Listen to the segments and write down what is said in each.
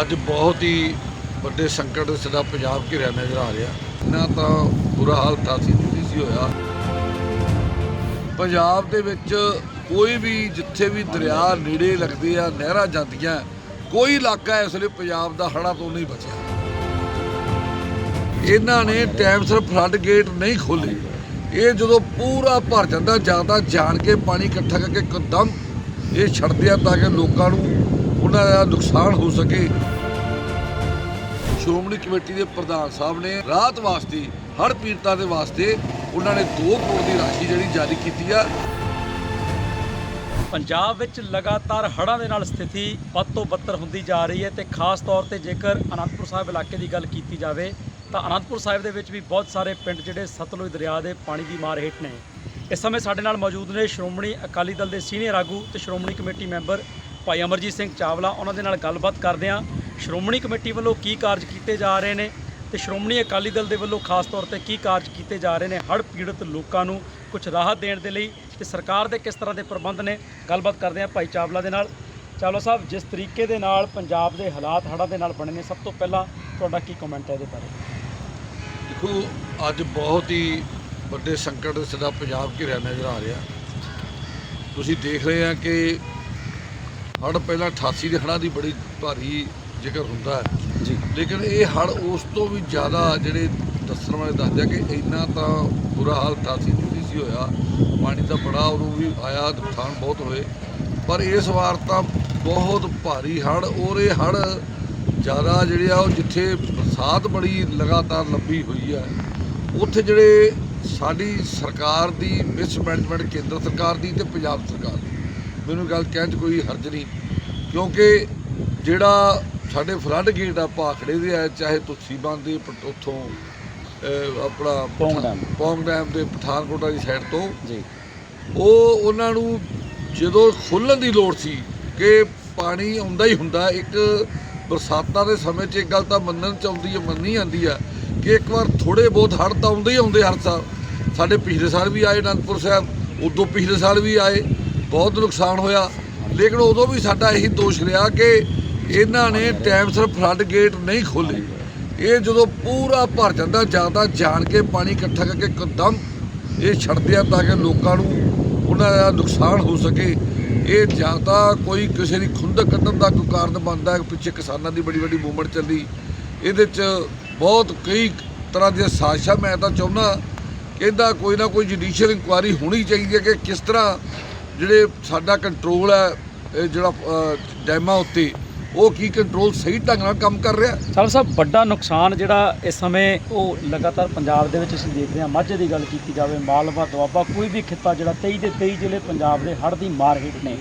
ਅੱਜ ਬਹੁਤ ਹੀ ਵੱਡੇ ਸੰਕਟ ਸਾਡਾ ਪੰਜਾਬ ਘਿਰਿਆ ਨਜ਼ਰ ਆ ਰਿਹਾ। ਨਾ ਤਾਂ ਬੁਰਾ ਹਾਲ ਤਾਸੀ ਨਹੀਂ ਸੀ ਹੋਇਆ। ਪੰਜਾਬ ਦੇ ਵਿੱਚ ਕੋਈ ਵੀ ਜਿੱਥੇ ਵੀ ਦਰਿਆ ਨੇੜੇ ਲੱਗਦੇ ਆ, ਨਹਿਰਾਂ ਜਾਂਦੀਆਂ, ਕੋਈ ਇਲਾਕਾ ਇਸ ਵੇਲੇ ਪੰਜਾਬ ਦਾ ਹੜ੍ਹਾਂ ਤੋਂ ਨਹੀਂ ਬਚਿਆ। ਇਹਨਾਂ ਨੇ ਟਾਈਮ ਸਿਰ ਫਲੱਡ ਗੇਟ ਨਹੀਂ ਖੋਲੇ ਇਹ ਜਦੋਂ ਪੂਰਾ ਭਰ ਜਾਂਦਾ ਜਾਂਦਾ ਜਾਣ ਕੇ ਪਾਣੀ ਇਕੱਠਾ ਕਰਕੇ ਕਦਮ ਇਹ ਛੱਡਦੇ ਆ ਤਾਂ ਕਿ ਲੋਕਾਂ ਨੂੰ ਉਹਨਾਂ ਦਾ ਨੁਕਸਾਨ ਹੋ ਸਕੇ। ਸ਼੍ਰੋਮਣੀ ਕਮੇਟੀ ਦੇ ਪ੍ਰਧਾਨ ਸਾਹਿਬ ਨੇ ਰਾਤ ਵਾਸਤੇ, ਹੜ੍ਹ ਪੀੜਤਾਂ ਦੇ ਵਾਸਤੇ ਉਹਨਾਂ ਨੇ 2 ਕਰੋੜ ਦੀ ਰਾਸ਼ੀ ਜਿਹੜੀ ਜਾਰੀ ਕੀਤੀ ਆ। ਪੰਜਾਬ ਵਿੱਚ ਲਗਾਤਾਰ ਹੜ੍ਹਾਂ ਦੇ ਨਾਲ ਸਥਿਤੀ ਵੱਧ ਤੋਂ ਬੱਤਰ ਹੁੰਦੀ ਜਾ ਰਹੀ ਹੈ ਤੇ ਖਾਸ ਤੌਰ ਤੇ ਜੇਕਰ ਅਨੰਦਪੁਰ ਸਾਹਿਬ ਇਲਾਕੇ ਦੀ ਗੱਲ ਕੀਤੀ ਜਾਵੇ, ਤਾਂ ਅਨੰਦਪੁਰ ਸਾਹਿਬ ਦੇ ਵਿੱਚ ਵੀ ਬਹੁਤ ਸਾਰੇ ਪਿੰਡ ਜਿਹੜੇ ਸਤਲੁਜ ਦਰਿਆ ਦੇ ਪਾਣੀ ਦੀ ਮਾਰ ਹੇਠ ਨੇ। ਇਸ ਸਮੇਂ ਸਾਡੇ ਨਾਲ ਮੌਜੂਦ ਨੇ ਸ਼੍ਰੋਮਣੀ ਅਕਾਲੀ ਦਲ ਦੇ ਸੀਨੀਅਰ ਆਗੂ ਤੇ ਸ਼੍ਰੋਮਣੀ ਕਮੇਟੀ ਮੈਂਬਰ ਭਾਈ ਅਮਰਜੀਤ ਸਿੰਘ ਚਾਵਲਾ ਉਹਨਾਂ ਦੇ ਨਾਲ ਗੱਲਬਾਤ ਕਰਦੇ ਹਾਂ। ਸ਼੍ਰੋਮਣੀ ਕਮੇਟੀ ਵੱਲੋਂ ਕੀ ਕਾਰਜ ਕੀਤੇ ਜਾ ਰਹੇ ਨੇ ਤੇ ਸ਼੍ਰੋਮਣੀ ਅਕਾਲੀ ਦਲ ਦੇ ਵੱਲੋਂ ਖਾਸ ਤੌਰ ਤੇ ਕੀ ਕਾਰਜ ਕੀਤੇ ਜਾ ਰਹੇ ਨੇ ਹੜ੍ਹ ਪੀੜਤ ਲੋਕਾਂ ਨੂੰ ਕੁਝ ਰਾਹਤ ਦੇਣ ਦੇ ਲਈ ਤੇ ਸਰਕਾਰ ਦੇ ਕਿਸ ਤਰ੍ਹਾਂ ਦੇ ਪ੍ਰਬੰਧ ਨੇ? ਗੱਲਬਾਤ ਕਰਦੇ ਹਾਂ ਭਾਈ ਚਾਵਲਾ ਦੇ ਨਾਲ। ਚਾਵਲਾ ਸਾਹਿਬ, ਜਿਸ ਤਰੀਕੇ ਦੇ ਨਾਲ ਪੰਜਾਬ ਦੇ ਹਾਲਾਤ ਹੜ੍ਹਾਂ ਦੇ ਨਾਲ ਬਣੇ ਨੇ, ਸਭ ਤੋਂ ਪਹਿਲਾਂ ਤੁਹਾਡਾ ਕੀ ਕਮੈਂਟ ਹੈ ਇਹਦੇ ਬਾਰੇ? ਦੇਖੋ, ਅੱਜ ਬਹੁਤ ਹੀ ਵੱਡੇ ਸੰਕਟ ਸਾਡਾ ਪੰਜਾਬ ਘਿਰਿਆ ਨਜ਼ਰ ਆ ਰਿਹਾ। ਤੁਸੀਂ ਦੇਖ ਰਹੇ ਆ ਕਿ ਹੜ੍ਹ ਪਹਿਲਾਂ 88 ਦੇ ਹੜ੍ਹਾਂ ਦੀ ਬੜੀ ਭਾਰੀ ਜ਼ਿਕਰ ਹੁੰਦਾ ਹੈ। ਜੀ। ਲੇਕਿਨ ਇਹ ਹੜ੍ਹ ਉਸ ਤੋਂ ਵੀ ਜ਼ਿਆਦਾ ਜਿਹੜੇ ਦੱਸਣ ਵਾਲੇ ਦੱਸਦੇ ਆ ਕਿ ਇੰਨਾ ਤਾਂ ਬੁਰਾ ਹਾਲ 88 ਦੀ ਸੀ ਹੋਇਆ। ਪਾਣੀ ਤਾਂ ਬੜਾ ਉਦੋਂ ਵੀ ਆਇਆ ਨੁਕਸਾਨ ਬਹੁਤ ਹੋਏ। ਪਰ ਇਸ ਵਾਰ ਤਾਂ ਬਹੁਤ ਭਾਰੀ ਹੜ੍ਹ ਔਰ ਇਹ ਹੜ੍ਹ ਜ਼ਿਆਦਾ ਜਿਹੜੇ ਆ ਉਹ ਜਿੱਥੇ ਬਰਸਾਤ ਬੜੀ ਲਗਾਤਾਰ ਲੰਬੀ ਹੋਈ ਆ ਉੱਥੇ ਜਿਹੜੇ ਸਾਡੀ ਸਰਕਾਰ ਦੀ ਮਿਸਮੈਨੇਜਮੈਂਟ ਕੇਂਦਰ ਸਰਕਾਰ ਦੀ ਤੇ ਪੰਜਾਬ ਸਰਕਾਰ ਦੀ। ਮੈਨੂੰ ਗੱਲ ਕਹਿਣ 'ਚ ਕੋਈ ਹਰਜ ਨਹੀਂ। ਕਿਉਂਕਿ ਜਿਹੜਾ ਸਾਡੇ ਫਲੱਡ ਗੇਟ ਆ ਭਾਖੜੇ ਦੇ ਆ ਚਾਹੇ ਤੁਲਸੀ ਬੰਦ ਉੱਥੋਂ ਆਪਣਾ ਪੌਂਗ ਡੈਮ। ਪੌਂਗ ਡੈਮ ਦੇ ਪਠਾਨਕੋਟ ਵਾਲੀ ਸਾਈਡ ਤੋਂ। ਜੀ। ਉਹ ਉਹਨਾਂ ਨੂੰ ਜਦੋਂ ਖੋਲਣ ਦੀ ਲੋੜ ਸੀ ਕਿ ਪਾਣੀ ਆਉਂਦਾ ਹੀ ਹੁੰਦਾ ਇੱਕ ਬਰਸਾਤਾਂ ਦੇ ਸਮੇਂ 'ਚ ਇੱਕ ਗੱਲ ਤਾਂ ਮੰਨਣ ਚ ਆਉਂਦੀ ਹੈ ਮੰਨੀ ਜਾਂਦੀ ਆ ਕਿ ਇੱਕ ਵਾਰ ਥੋੜੇ ਬਹੁਤ ਹੜ੍ਹ ਤਾਂ ਆਉਂਦੇ ਹੀ ਆਉਂਦੇ ਹਰ ਸਾਲ। ਸਾਡੇ ਪਿਛਲੇ ਸਾਲ ਵੀ ਆਏ ਅਨੰਦਪੁਰ ਸਾਹਿਬ ਉਦੋਂ ਪਿਛਲੇ ਸਾਲ ਵੀ ਆਏ। ਬਹੁਤ ਨੁਕਸਾਨ ਹੋਇਆ। ਲੇਕਿਨ ਉਦੋਂ ਵੀ ਸਾਡਾ ਇਹੀ ਦੋਸ਼ ਰਿਹਾ ਕਿ ਇਹਨਾਂ ਨੇ ਟਾਈਮ ਸਿਰ ਫਲੱਡ ਗੇਟ ਨਹੀਂ ਖੋਲੇ ਇਹ ਜਦੋਂ ਪੂਰਾ ਭਰ ਜਾਂਦਾ ਜਾਂਦਾ ਜਾਣ ਕੇ ਪਾਣੀ ਇਕੱਠਾ ਕਰਕੇ ਕਦਮ ਇਹ ਛੱਡਦੇ ਆ ਤਾਂ ਕਿ ਲੋਕਾਂ ਨੂੰ ਉਹਨਾਂ ਦਾ ਨੁਕਸਾਨ ਹੋ ਸਕੇ। ਇਹ ਜਾਂ ਤਾਂ ਕੋਈ ਕਿਸੇ ਦੀ ਖੁੰਦਕ ਕੱਢਣ ਦਾ ਕੋਈ ਕਾਰਨ ਬਣਦਾ ਹੈ। ਪਿੱਛੇ ਕਿਸਾਨਾਂ ਦੀ ਬੜੀ ਵੱਡੀ ਮੂਵਮੈਂਟ ਚੱਲੀ। ਇਹਦੇ 'ਚ ਬਹੁਤ ਕਈ ਤਰ੍ਹਾਂ ਦੀਆਂ ਸਾਜ਼ਿਸ਼ਾਂ ਮੈਂ ਤਾਂ ਚਾਹੁੰਦਾ ਕਿ ਇਹਦਾ ਕੋਈ ਨਾ ਕੋਈ ਜੁਡੀਸ਼ੀਅਲ ਇਨਕੁਆਇਰੀ ਹੋਣੀ ਚਾਹੀਦੀ ਹੈ ਕਿ ਕਿਸ ਤਰ੍ਹਾਂ ਜਿਹੜੇ ਸਾਡਾ ਕੰਟਰੋਲ ਹੈ, ਇਹ ਜਿਹੜਾ ਡੈਮਾਂ ਉੱਤੇ, ਉਹ ਕੀ ਕੰਟਰੋਲ ਸਹੀ ਢੰਗ ਨਾਲ ਕੰਮ ਕਰ ਰਿਹਾ? ਚਾਵਲਾ ਸਾਹਿਬ, ਵੱਡਾ ਨੁਕਸਾਨ ਜਿਹੜਾ ਇਸ ਸਮੇਂ ਉਹ ਲਗਾਤਾਰ ਪੰਜਾਬ ਦੇ ਵਿੱਚ ਅਸੀਂ ਦੇਖਦੇ ਹਾਂ। ਮਾਝੇ ਦੀ ਗੱਲ ਕੀਤੀ ਜਾਵੇ, ਮਾਲਵਾ, ਦੁਆਬਾ, ਕੋਈ ਵੀ ਖਿੱਤਾ ਜਿਹੜਾ 23 ਦੇ 23 ਜ਼ਿਲ੍ਹੇ ਪੰਜਾਬ ਦੇ ਹੜ੍ਹ ਦੀ ਮਾਰ ਹੇਠ ਨੇ।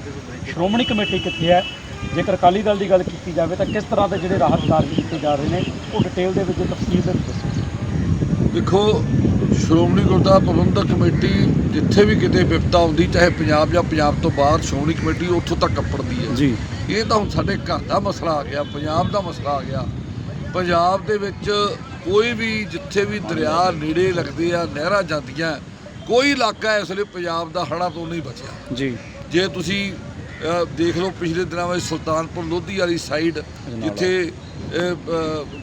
ਸ਼੍ਰੋਮਣੀ ਕਮੇਟੀ ਕਿੱਥੇ ਹੈ? ਜੇਕਰ ਅਕਾਲੀ ਦਲ ਦੀ ਗੱਲ ਕੀਤੀ ਜਾਵੇ ਤਾਂ ਕਿਸ ਤਰ੍ਹਾਂ ਦੇ ਜਿਹੜੇ ਰਾਹਤ ਕਾਰਜ ਕੀਤੇ ਜਾ ਰਹੇ ਨੇ, ਉਹ ਡਿਟੇਲ ਦੇ ਵਿੱਚ ਤਫਸੀਲ ਦੇ ਵਿੱਚ ਦੱਸੋ। ਦੇਖੋ ਸ਼੍ਰੋਮਣੀ ਗੁਰਦੁਆਰਾ ਪ੍ਰਬੰਧਕ ਕਮੇਟੀ ਜਿੱਥੇ ਵੀ ਕਿਤੇ ਵਿਪਤਾ ਆਉਂਦੀ ਚਾਹੇ ਪੰਜਾਬ ਜਾਂ ਪੰਜਾਬ ਤੋਂ ਬਾਹਰ ਸ਼੍ਰੋਮਣੀ ਕਮੇਟੀ ਉੱਥੋਂ ਤੱਕ ਕੱਪੜਦੀ ਹੈ। ਜੀ। ਇਹ ਤਾਂ ਹੁਣ ਸਾਡੇ ਘਰ ਦਾ ਮਸਲਾ ਆ ਗਿਆ ਪੰਜਾਬ ਦਾ ਮਸਲਾ ਆ ਗਿਆ। ਪੰਜਾਬ ਦੇ ਵਿੱਚ ਕੋਈ ਵੀ ਜਿੱਥੇ ਵੀ ਦਰਿਆ ਨੇੜੇ ਲੱਗਦੇ ਆ ਨਹਿਰਾਂ ਜਾਂਦੀਆਂ ਕੋਈ ਇਲਾਕਾ ਇਸ ਵੇਲੇ ਪੰਜਾਬ ਦਾ ਹੜ੍ਹਾਂ ਤੋਂ ਨਹੀਂ ਬਚਿਆ। ਜੀ। ਜੇ ਤੁਸੀਂ ਦੇਖ ਲਓ ਪਿਛਲੇ ਦਿਨਾਂ ਵਿੱਚ ਸੁਲਤਾਨਪੁਰ ਲੋਧੀ ਵਾਲੀ ਸਾਈਡ ਜਿੱਥੇ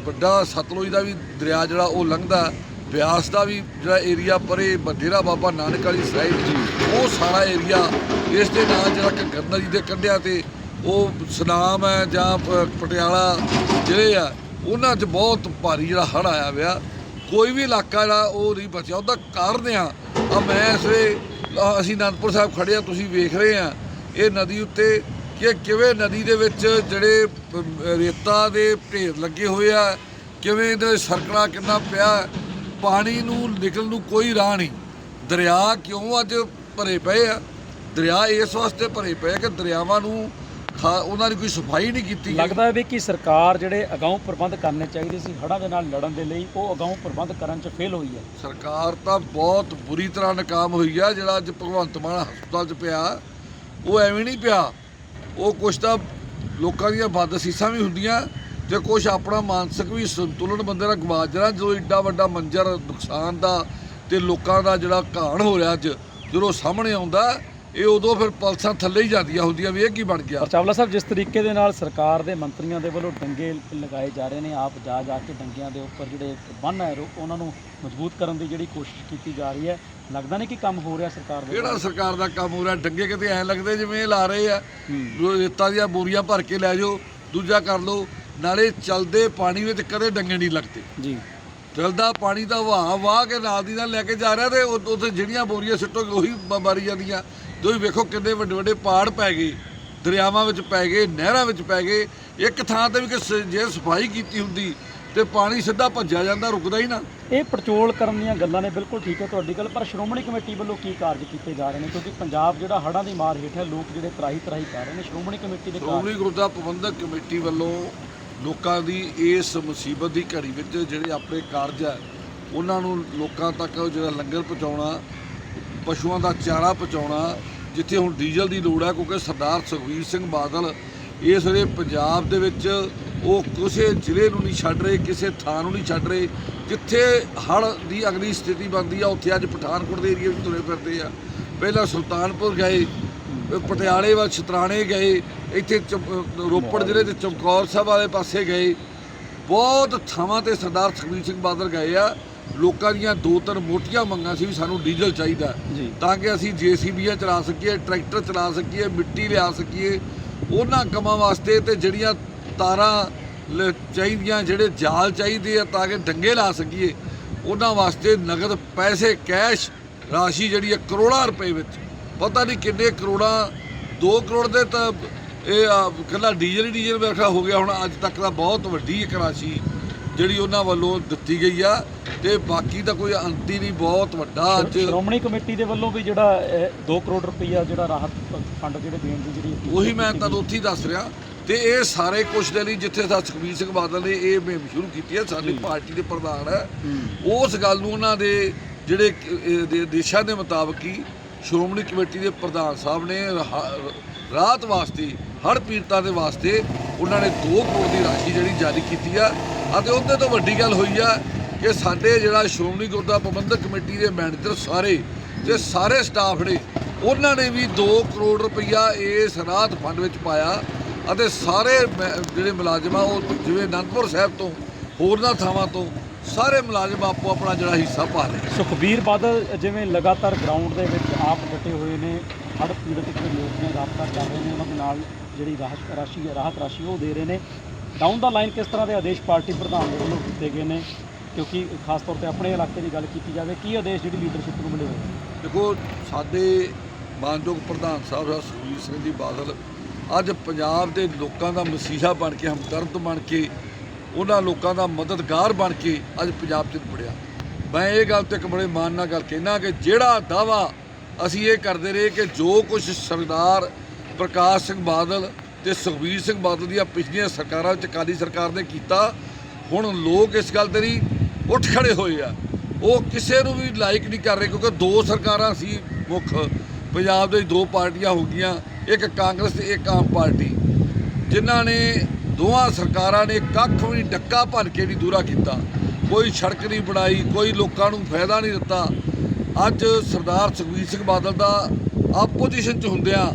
ਵੱਡਾ ਸਤਲੁਜ ਦਾ ਵੀ ਦਰਿਆ ਜਿਹੜਾ ਉਹ ਲੰਘਦਾ ਬਿਆਸ ਦਾ ਵੀ ਜਿਹੜਾ ਏਰੀਆ ਪਰੇ ਡੇਰਾ ਬਾਬਾ ਨਾਨਕ ਵਾਲੀ ਸਾਈਡ ਜੀ ਉਹ ਸਾਰਾ ਏਰੀਆ ਇਸ ਦੇ ਨਾਲ ਜਿਹੜਾ ਘੱਗਰ ਜੀ ਦੇ ਕੰਢਿਆਂ ਤੇ ਉਹ ਸਨਾਮ ਹੈ ਜਾਂ ਪਟਿਆਲਾ ਜ਼ਿਲ੍ਹੇ ਆ, ਉਹਨਾਂ 'ਚ ਬਹੁਤ ਭਾਰੀ ਜਿਹੜਾ ਹੜ੍ਹ ਆਇਆ ਵਿਆ ਕੋਈ ਵੀ ਇਲਾਕਾ ਜਿਹੜਾ ਉਹ ਨਹੀਂ ਬਚਿਆ। ਉਹਦਾ ਕਾਰਨ ਆ ਆ ਮੈਂ ਇਸ ਵੇਲੇ ਅਸੀਂ ਅਨੰਦਪੁਰ ਸਾਹਿਬ ਖੜੇ ਆ, ਤੁਸੀਂ ਵੇਖ ਰਹੇ ਆ, ਇਹ ਨਦੀ ਉੱਤੇ ਕਿ ਕਿਵੇਂ ਨਦੀ ਦੇ ਵਿੱਚ ਜਿਹੜੇ ਰੇਤਾ ਦੇ ਢੇਰ ਲੱਗੇ ਹੋਏ ਆ, ਕਿਵੇਂ ਇਹਦੇ ਸਰਕੜਾ ਕਿੰਨਾ ਪਿਆ ਪਾਣੀ ਨੂੰ ਨਿਕਲਣ ਨੂੰ ਕੋਈ ਰਾਹ ਨਹੀਂ। ਦਰਿਆ ਕਿਉਂ ਅੱਜ ਭਰੇ ਪਏ ਆ? ਦਰਿਆ ਇਸ ਵਾਸਤੇ ਭਰੇ ਪਏ ਆ ਕਿ ਦਰਿਆਵਾਂ ਨੂੰ ਉਹਨਾਂ ਦੀ ਕੋਈ ਸਫ਼ਾਈ ਨਹੀਂ ਕੀਤੀ ਲੱਗਦਾ ਹੈ ਵੀ ਕਿ ਸਰਕਾਰ ਜਿਹੜੇ ਅਗਾਊਂ ਪ੍ਰਬੰਧ ਕਰਨੇ ਚਾਹੀਦੇ ਸੀ ਹੜ੍ਹਾਂ ਦੇ ਨਾਲ ਲੜਨ ਦੇ ਲਈ ਉਹ ਅਗਾਊਂ ਪ੍ਰਬੰਧ ਕਰਨ 'ਚ ਫੇਲ ਹੋਈ ਹੈ। ਸਰਕਾਰ ਤਾਂ ਬਹੁਤ ਬੁਰੀ ਤਰ੍ਹਾਂ ਨਾਕਾਮ ਹੋਈ ਆ ਜਿਹੜਾ ਅੱਜ ਭਗਵੰਤ ਮਾਨ ਹਸਪਤਾਲ 'ਚ ਪਿਆ। ਉਹ ਐਵੇਂ ਨਹੀਂ ਪਿਆ। ਉਹ ਕੁਛ ਤਾਂ ਲੋਕਾਂ ਦੀਆਂ ਬਦਅਸੀਸਾਂ ਵੀ ਹੁੰਦੀਆਂ। ਤੇ ਕੁਛ ਆਪਣਾ ਮਾਨਸਿਕ ਵੀ ਸੰਤੁਲਨ ਬੰਦੇ ਦਾ ਗਵਾ ਜਣਾ ਜਦੋਂ ਏਡਾ ਵੱਡਾ ਮੰਜ਼ਰ ਨੁਕਸਾਨ ਦਾ ਤੇ ਲੋਕਾਂ ਦਾ ਜਿਹੜਾ ਘਾਣ ਹੋ ਰਿਹਾ ਅੱਜ ਜਦੋਂ ਸਾਹਮਣੇ ਆਉਂਦਾ ਇਹ ਉਦੋਂ ਫਿਰ ਪਲਸਾਂ ਥੱਲੇ ਹੀ ਜਾਂਦੀਆਂ ਹੁੰਦੀਆਂ ਵੀ ਇਹ ਕੀ ਬਣ ਗਿਆ। ਚਾਵਲਾ ਸਾਹਿਬ ਜਿਸ ਤਰੀਕੇ ਦੇ ਨਾਲ ਸਰਕਾਰ ਦੇ ਮੰਤਰੀਆਂ ਦੇ ਵੱਲੋਂ ਡੰਗੇ ਲਗਾਏ ਜਾ ਰਹੇ ਨੇ ਆਪ ਜਾ ਜਾ ਕੇ ਡੰਗਿਆਂ ਦੇ ਉੱਪਰ ਜਿਹੜੇ ਬੰਨ ਹੈ ਉਹਨਾਂ ਨੂੰ ਮਜ਼ਬੂਤ ਕਰਨ ਦੀ ਜਿਹੜੀ ਕੋਸ਼ਿਸ਼ ਕੀਤੀ ਜਾ ਰਹੀ ਹੈ ਲੱਗਦਾ ਨਹੀਂ ਕਿ ਕੰਮ ਹੋ ਰਿਹਾ ਸਰਕਾਰ ਦੇ ਕਿਹੜਾ ਸਰਕਾਰ ਦਾ ਕੰਮ ਹੋ ਰਿਹਾ? ਡੰਗੇ ਕਿਤੇ ਐ ਲੱਗਦੇ ਜਿਵੇਂ ਇਹ ਲਾ ਰਹੇ ਆ। ਰੇਤਾਂ ਦੀਆਂ ਬੋਰੀਆਂ ਭਰ ਕੇ ਲੈ ਜਾਓ ਦੂਜਾ ਕਰ ਲਓ। ਨਾਲੇ ਚਲਦੇ ਪਾਣੀ ਵਿੱਚ ਕਦੇ ਡੰਗੇ ਨਹੀਂ ਲੱਗਦੇ। ਜੀ। ਚਲਦਾ ਪਾਣੀ ਦਾ ਵਹਾਅ ਵਾਹ ਕੇ ਨਾਲ ਦੀ ਨਾਲ ਲੈ ਕੇ ਜਾ ਰਿਹਾ ਤੇ ਉੱਥੇ ਜਿਹੜੀਆਂ ਬੋਰੀਆਂ ਸੁੱਟੋਗੇ ਉਹੀ ਮਾਰੀ ਜਾਂਦੀਆਂ। ਤੁਸੀਂ ਵੇਖੋ ਕਿੰਨੇ ਵੱਡੇ ਵੱਡੇ ਪਹਾੜ ਪੈ ਗਏ ਦਰਿਆਵਾਂ ਵਿੱਚ ਪੈ ਗਏ ਨਹਿਰਾਂ ਵਿੱਚ ਪੈ ਗਏ। ਇੱਕ ਥਾਂ ਤੇ ਵੀ ਕਿ ਜੇ ਸਫ਼ਾਈ ਕੀਤੀ ਹੁੰਦੀ ਤੇ ਪਾਣੀ ਸਿੱਧਾ ਭੱਜਿਆ ਜਾਂਦਾ ਰੁਕਦਾ ਹੀ ਨਾ। ਇਹ ਪੜਚੋਲ ਕਰਨ ਦੀਆਂ ਗੱਲਾਂ ਨੇ ਬਿਲਕੁਲ ਠੀਕ ਹੈ ਤੁਹਾਡੀ ਗੱਲ ਪਰ ਸ਼੍ਰੋਮਣੀ ਕਮੇਟੀ ਵੱਲੋਂ ਕੀ ਕਾਰਜ ਕੀਤੇ ਜਾ ਰਹੇ ਨੇ? ਕਿਉਂਕਿ ਪੰਜਾਬ ਜਿਹੜਾ ਹੜ੍ਹਾਂ ਦੀ ਮਾਰ ਹੇਠ ਹੈ ਲੋਕ ਜਿਹੜੇ ਤਰਾਹੀ ਤਰਾਹੀ ਕਰ ਰਹੇ ਨੇ ਸ਼੍ਰੋਮਣੀ ਕਮੇਟੀ ਦੇ ਕਾਰਜ ਸ਼੍ਰੋਮਣੀ ਗੁਰਦੁਆਰਾ ਪ੍ਰਬੰਧਕ ਕਮੇਟੀ ਵੱਲੋਂ ਲੋਕਾਂ ਦੀ ਇਸ ਮੁਸੀਬਤ ਦੀ ਘੜੀ ਵਿੱਚ ਜਿਹੜੇ ਆਪਣੇ ਕਾਰਜ ਹੈ ਉਹਨਾਂ ਨੂੰ ਲੋਕਾਂ ਤੱਕ ਜਿਹੜਾ ਲੰਗਰ ਪਹੁੰਚਾਉਣਾ, ਪਸ਼ੂਆਂ ਦਾ ਚਾਰਾ ਪਹੁੰਚਾਉਣਾ, ਜਿੱਥੇ ਹੁਣ ਡੀਜ਼ਲ ਦੀ ਲੋੜ ਹੈ ਕਿਉਂਕਿ ਸਰਦਾਰ ਸੁਖਬੀਰ ਸਿੰਘ ਬਾਦਲ ਇਸ ਵੇਲੇ ਪੰਜਾਬ ਦੇ ਵਿੱਚ ਉਹ ਕਿਸੇ ਜ਼ਿਲ੍ਹੇ ਨੂੰ ਨਹੀਂ ਛੱਡ ਰਹੇ, ਕਿਸੇ ਥਾਂ ਨੂੰ ਨਹੀਂ ਛੱਡ ਰਹੇ, ਜਿੱਥੇ ਹੜ੍ਹ ਦੀ ਅਗਲੀ ਸਥਿਤੀ ਬਣਦੀ ਆ, ਉੱਥੇ ਅੱਜ ਪਠਾਨਕੋਟ ਦੇ ਏਰੀਆ ਵਿੱਚ ਤੁਰੇ ਫਿਰਦੇ ਆ। ਪਹਿਲਾਂ ਸੁਲਤਾਨਪੁਰ ਗਏ ਪਟਿਆਲੇ ਵੱਲ ਛਤਰਾਣੇ ਗਏ ਇੱਥੇ ਰੋਪੜ ਜ਼ਿਲ੍ਹੇ ਦੇ ਚਮਕੌਰ ਸਾਹਿਬ ਵਾਲੇ ਪਾਸੇ ਗਏ। ਬਹੁਤ ਥਾਵਾਂ ਤੇ ਸਰਦਾਰ ਸੁਖਬੀਰ ਸਿੰਘ ਬਾਦਲ ਗਏ ਆ। ਲੋਕਾਂ ਦੀਆਂ ਦੋ ਤਿੰਨ ਮੋਟੀਆਂ ਮੰਗਾਂ ਸੀ ਵੀ ਸਾਨੂੰ ਡੀਜ਼ਲ ਚਾਹੀਦਾ। ਤਾਂ ਕਿ ਅਸੀਂ ਜੀਸੀਬੀਆਂ ਚਲਾ ਸਕੀਏ ਟਰੈਕਟਰ ਚਲਾ ਸਕੀਏ ਮਿੱਟੀ ਲਿਆ ਸਕੀਏ। ਉਹਨਾਂ ਕੰਮਾਂ ਵਾਸਤੇ ਤੇ ਜਿਹੜੀਆਂ ਤਾਰਾਂ ਚਾਹੀਦੀਆਂ ਜਿਹੜੇ ਜਾਲ ਚਾਹੀਦੇ ਆ ਤਾਂ ਕਿ ਡੰਗੇ ਲਾ ਸਕੀਏ ਉਹਨਾਂ ਵਾਸਤੇ ਨਗਦ ਪੈਸੇ ਕੈਸ਼ ਰਾਸ਼ੀ ਜਿਹੜੀ ਹੈ ਕਰੋੜਾਂ ਰੁਪਏ ਵਿੱਚ ਪਤਾ ਨਹੀਂ ਕਿੰਨੇ ਕਰੋੜਾਂ 2 ਕਰੋੜ ਦੇ ਤਾਂ ਇਹ ਆ, ਇਕੱਲਾ ਡੀਜ਼ਲ ਹੀ ਡੀਜ਼ਲ ਵਰਖਾ ਹੋ ਗਿਆ ਹੁਣ ਅੱਜ ਤੱਕ ਦਾ ਬਹੁਤ ਵੱਡੀ ਇੱਕ ਰਾਸ਼ੀ ਜਿਹੜੀ ਉਹਨਾਂ ਵੱਲੋਂ ਦਿੱਤੀ ਗਈ ਆ ਤੇ ਬਾਕੀ ਦਾ ਕੋਈ ਅੰਤ ਹੀ ਨਹੀਂ ਬਹੁਤ ਵੱਡਾ ਅੱਜ ਸ਼੍ਰੋਮਣੀ ਕਮੇਟੀ ਦੇ ਵੱਲੋਂ ਵੀ ਜਿਹੜਾ 2 ਕਰੋੜ ਰੁਪਈਆ ਜਿਹੜਾ ਰਾਹਤ ਫੰਡ ਜਿਹੜੇ ਦੇਣ ਦੀ ਜਿਹੜੀ ਉਹੀ ਮੈਂ ਤੁਹਾਨੂੰ ਉੱਥੇ ਹੀ ਦੱਸ ਰਿਹਾ ਤੇ ਇਹ ਸਾਰੇ ਕੁਛ ਦੇ ਲਈ ਜਿੱਥੇ ਸਾ ਸੁਖਬੀਰ ਸਿੰਘ ਬਾਦਲ ਨੇ ਇਹ ਮੁਹਿੰਮ ਸ਼ੁਰੂ ਕੀਤੀ ਹੈ ਸਾਡੀ। ਪਾਰਟੀ ਦੇ ਪ੍ਰਧਾਨ ਹੈ। ਉਸ ਗੱਲ ਨੂੰ ਉਹਨਾਂ ਦੇ ਜਿਹੜੇ ਦੇਸ਼ਾਂ ਦੇ ਮੁਤਾਬਕ ਹੀ ਸ਼੍ਰੋਮਣੀ ਕਮੇਟੀ ਦੇ ਪ੍ਰਧਾਨ ਸਾਹਿਬ ਨੇ ਰਹਾ- ਵਾਸਤੇ, ਹੜ੍ਹ ਪੀੜਤਾਂ ਦੇ ਵਾਸਤੇ ਉਹਨਾਂ ਨੇ 2 ਕਰੋੜ ਦੀ ਰਾਸ਼ੀ ਜਿਹੜੀ ਜਾਰੀ ਕੀਤੀ ਆ। ਅਤੇ ਉਹਦੇ ਤੋਂ ਵੱਡੀ ਗੱਲ ਹੋਈ ਆ ਕਿ ਸਾਡੇ ਜਿਹੜਾ ਸ਼੍ਰੋਮਣੀ ਗੁਰਦੁਆਰਾ ਪ੍ਰਬੰਧਕ ਕਮੇਟੀ ਦੇ ਮੈਨੇਜਰ ਸਾਰੇ, ਤੇ ਸਾਰੇ ਸਟਾਫ ਨੇ, ਉਹਨਾਂ ਨੇ ਵੀ 2 ਕਰੋੜ ਰੁਪਈਆ ਇਸ ਰਾਹਤ ਫੰਡ ਵਿੱਚ ਪਾਇਆ। ਅਤੇ ਸਾਰੇ ਮੈਂ- ਜਿਹੜੇ ਮੁਲਾਜ਼ਮ ਆ, ਉਹ ਜਿਵੇਂ ਅਨੰਦਪੁਰ ਸਾਹਿਬ ਤੋਂ, ਹੋਰਨਾਂ ਥਾਵਾਂ ਤੋਂ ਸਾਰੇ ਮੁਲਾਜ਼ਮ ਆਪੋ ਆਪਣਾ ਜਿਹੜਾ ਹਿੱਸਾ ਪਾ ਰਹੇ ਸੁਖਬੀਰ ਬਾਦਲ ਜਿਵੇਂ ਲਗਾਤਾਰ ਗਰਾਊਂਡ ਦੇ ਵਿੱਚ ਆਪ ਡਟੇ ਹੋਏ ਨੇ ਹੜ੍ਹ ਪੀੜਤ ਜਿਹੜੇ ਲੋਕ ਨੇ ਰਾਬਤਾ ਕਰ ਰਹੇ ਨੇ ਉਹਨਾਂ ਦੇ ਨਾਲ ਜਿਹੜੀ ਰਾਹਤ ਰਾਸ਼ੀ ਹੈ ਰਾਹਤ ਰਾਸ਼ੀ ਉਹ ਦੇ ਰਹੇ ਨੇ। ਡਾਊਨ ਦਾ ਲਾਈਨ ਕਿਸ ਤਰ੍ਹਾਂ ਦੇ ਆਦੇਸ਼ ਪਾਰਟੀ ਪ੍ਰਧਾਨ ਦੇ ਵੱਲੋਂ ਦਿੱਤੇ ਗਏ ਨੇ? ਕਿਉਂਕਿ ਖਾਸ ਤੌਰ ਤੇ ਆਪਣੇ ਇਲਾਕੇ ਦੀ ਗੱਲ ਕੀਤੀ ਜਾਵੇ ਕੀ ਆਦੇਸ਼ ਜਿਹੜੀ ਲੀਡਰਸ਼ਿਪ ਨੂੰ ਮਿਲੇ ਹੋਏ ਦੇਖੋ ਸਾਡੇ ਮਾਨਯੋਗ ਪ੍ਰਧਾਨ ਸਾਹਿਬ ਦਾ ਸੁਖਬੀਰ ਸਿੰਘ ਜੀ ਬਾਦਲ ਅੱਜ ਪੰਜਾਬ ਦੇ ਲੋਕਾਂ ਦਾ ਮਸੀਹਾ ਬਣ ਕੇ ਹਮਦਰਦ ਬਣ ਕੇ ਉਹਨਾਂ ਲੋਕਾਂ ਦਾ ਮਦਦਗਾਰ ਬਣ ਕੇ ਅੱਜ ਪੰਜਾਬ 'ਚ ਪੜਿਆ ਮੈਂ ਇਹ ਗੱਲ ਤੇ ਇੱਕ ਬੜੇ ਮਾਣ ਨਾਲ ਗੱਲ ਕਹਿਣਾ ਕਿ ਜਿਹੜਾ ਦਾਵਾ ਅਸੀਂ ਇਹ ਕਰਦੇ ਰਹੇ ਕਿ ਜੋ ਕੁਝ ਸਰਦਾਰ ਪ੍ਰਕਾਸ਼ ਸਿੰਘ ਬਾਦਲ ਤੇ ਸੁਖਬੀਰ ਸਿੰਘ ਬਾਦਲ ਦੀਆਂ ਪਿਛਲੀਆਂ ਸਰਕਾਰਾਂ ਵਿੱਚ ਅਕਾਲੀ ਸਰਕਾਰ ਨੇ ਕੀਤਾ, ਹੁਣ ਲੋਕ ਇਸ ਗੱਲ ਤੇ ਨਹੀਂ ਉੱਠ ਖੜੇ ਹੋਏ ਆ। ਉਹ ਕਿਸੇ ਨੂੰ ਵੀ ਲਾਈਕ ਨਹੀਂ ਕਰ ਰਹੇ ਕਿਉਂਕਿ ਦੋ ਸਰਕਾਰਾਂ ਸੀ ਮੁੱਖ, ਪੰਜਾਬ ਦੇ ਦੋ ਪਾਰਟੀਆਂ ਹੋ ਗਈਆਂ, ਇੱਕ ਕਾਂਗਰਸ ਤੇ ਇੱਕ ਆਮ ਪਾਰਟੀ। ਜਿਨ੍ਹਾਂ ਨੇ ਦੋਵਾਂ ਸਰਕਾਰਾਂ ਨੇ ਕੱਖ ਵੀ ਡੱਕਾ ਭੰਨ ਕੇ ਨਹੀਂ ਦੂਰਾ ਕੀਤਾ। ਕੋਈ ਸੜਕ ਨਹੀਂ ਬਣਾਈ, ਕੋਈ ਲੋਕਾਂ ਨੂੰ ਫਾਇਦਾ ਨਹੀਂ ਦਿੱਤਾ। ਅੱਜ ਸਰਦਾਰ ਸੁਖਬੀਰ ਸਿੰਘ ਬਾਦਲ ਦਾ ਆਪੋਜੀਸ਼ਨ 'ਚ ਹੁੰਦਿਆਂ,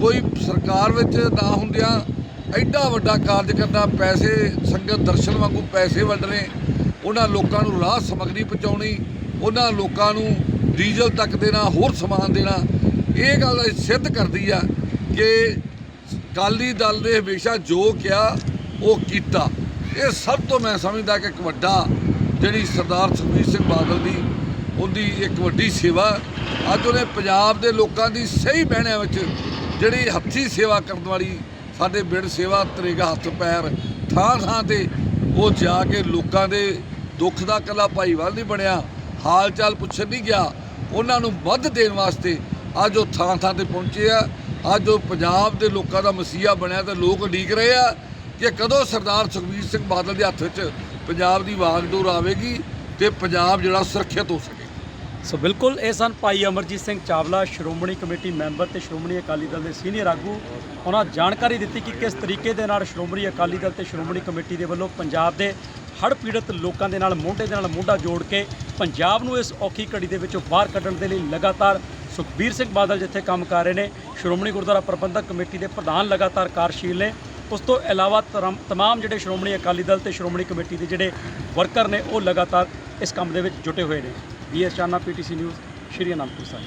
ਕੋਈ ਸਰਕਾਰ ਵਿੱਚ ਨਾ ਹੁੰਦਿਆਂ ਐਡਾ ਵੱਡਾ ਕਾਰਜ ਕਰਨਾ ਪੈਸੇ ਸੰਗਤ ਦਰਸ਼ਨ ਵਾਂਗੂ ਪੈਸੇ ਵੰਡਣੇ ਉਹਨਾਂ ਲੋਕਾਂ ਨੂੰ ਰਾਹ ਸਮਗਰੀ ਪਹੁੰਚਾਉਣੀ, ਉਹਨਾਂ ਲੋਕਾਂ ਨੂੰ ਡੀਜ਼ਲ ਤੱਕ ਦੇਣਾ, ਹੋਰ ਸਮਾਨ ਦੇਣਾ। ਇਹ ਗੱਲ ਸਿੱਧ ਕਰਦੀ ਆ ਕਿ ਅਕਾਲੀ ਦਲ ਨੇ ਹਮੇਸ਼ਾ ਜੋ ਕਿਹਾ, ਉਹ ਕੀਤਾ। ਇਹ ਸਭ ਤੋਂ ਮੈਂ ਸਮਝਦਾ ਕਿ ਇੱਕ ਵੱਡਾ ਜਿਹੜੀ ਸਰਦਾਰ ਸੁਖਬੀਰ ਸਿੰਘ ਬਾਦਲ ਦੀ, ਉਹਦੀ ਇੱਕ ਵੱਡੀ ਸੇਵਾ। ਅੱਜ ਉਹਨੇ ਪੰਜਾਬ ਦੇ ਲੋਕਾਂ ਦੀ ਸਹੀ ਬਹਿਣਿਆਂ ਵਿੱਚ ਜਿਹੜੀ ਹੱਥੀ ਸੇਵਾ ਕਰਨ ਵਾਲੀ ਸਾਡੇ ਬਿੜ ਸੇਵਾ ਤਰੇਗਾ ਹੱਥ ਪੈਰ ਥਾਂ ਥਾਂ ਤੇ ਉਹ ਜਾ ਕੇ ਲੋਕਾਂ ਦੇ ਦੁੱਖ ਦਾ ਕੱਲਾ ਭਾਈਵਾਲ ਨਹੀਂ ਬਣਿਆ, ਹਾਲ ਚਾਲ ਪੁੱਛਣ ਨਹੀਂ ਗਿਆ। ਉਹਨਾਂ ਨੂੰ ਵੱਧ ਦੇਣ ਵਾਸਤੇ ਅੱਜ ਉਹ ਥਾਂ ਥਾਂ ਤੇ ਪਹੁੰਚੇ ਆ। ਅੱਜ ਉਹ ਪੰਜਾਬ ਦੇ ਲੋਕਾਂ ਦਾ ਮਸੀਹਾ ਬਣਿਆ ਤੇ ਲੋਕ ਉਡੀਕ ਰਹੇ ਆ ਕਿ ਕਦੋਂ ਸਰਦਾਰ ਸੁਖਬੀਰ ਸਿੰਘ ਬਾਦਲ ਦੇ ਹੱਥ ਵਿੱਚ ਪੰਜਾਬ ਦੀ ਵਾਗਡੋਰ ਆਵੇਗੀ ਤੇ ਪੰਜਾਬ ਜਿਹੜਾ ਸੁਰੱਖਿਅਤ ਹੋ ਸਕੇ। ਸੋ ਬਿਲਕੁਲ, ਇਹ ਸਨ ਭਾਈ ਅਮਰਜੀਤ ਸਿੰਘ ਚਾਵਲਾ, ਸ਼੍ਰੋਮਣੀ ਕਮੇਟੀ ਮੈਂਬਰ ਤੇ ਸ਼੍ਰੋਮਣੀ ਅਕਾਲੀ ਦਲ ਦੇ ਸੀਨੀਅਰ ਆਗੂ। ਉਹਨਾਂ ਜਾਣਕਾਰੀ ਦਿੱਤੀ ਕਿ ਕਿਸ ਤਰੀਕੇ ਦੇ ਨਾਲ ਸ਼੍ਰੋਮਣੀ ਅਕਾਲੀ ਦਲ ਤੇ ਸ਼੍ਰੋਮਣੀ ਕਮੇਟੀ ਦੇ ਵੱਲੋਂ ਪੰਜਾਬ ਦੇ ਹੜ੍ਹ ਪੀੜਤ ਲੋਕਾਂ ਦੇ ਨਾਲ, ਮੋਢੇ ਦੇ ਨਾਲ ਮੋਢਾ ਜੋੜ ਕੇ ਪੰਜਾਬ ਨੂੰ ਇਸ ਔਖੀ ਘੜੀ ਦੇ ਵਿੱਚੋਂ ਬਾਹਰ ਕੱਢਣ ਦੇ ਲਈ ਲਗਾਤਾਰ ਸੁਖਬੀਰ ਸਿੰਘ ਬਾਦਲ ਜਿੱਥੇ ਕੰਮ ਕਰ ਰਹੇ ਨੇ, ਸ਼੍ਰੋਮਣੀ ਗੁਰਦੁਆਰਾ ਪ੍ਰਬੰਧਕ ਕਮੇਟੀ ਦੇ ਪ੍ਰਧਾਨ ਲਗਾਤਾਰ ਕਾਰਜਸ਼ੀਲ ਨੇ। ਉਸ ਤੋਂ ਇਲਾਵਾ ਤਰਮ- ਤਮਾਮ ਜਿਹੜੇ ਸ਼੍ਰੋਮਣੀ ਅਕਾਲੀ ਦਲ ਤੇ ਸ਼੍ਰੋਮਣੀ ਕਮੇਟੀ ਦੇ ਜਿਹੜੇ ਵਰਕਰ ਨੇ, ਉਹ ਲਗਾਤਾਰ ਇਸ ਕੰਮ ਦੇ ਵਿੱਚ ਜੁਟੇ ਹੋਏ ਨੇ। BS Chana PTC news Shri Anandpur Sahib.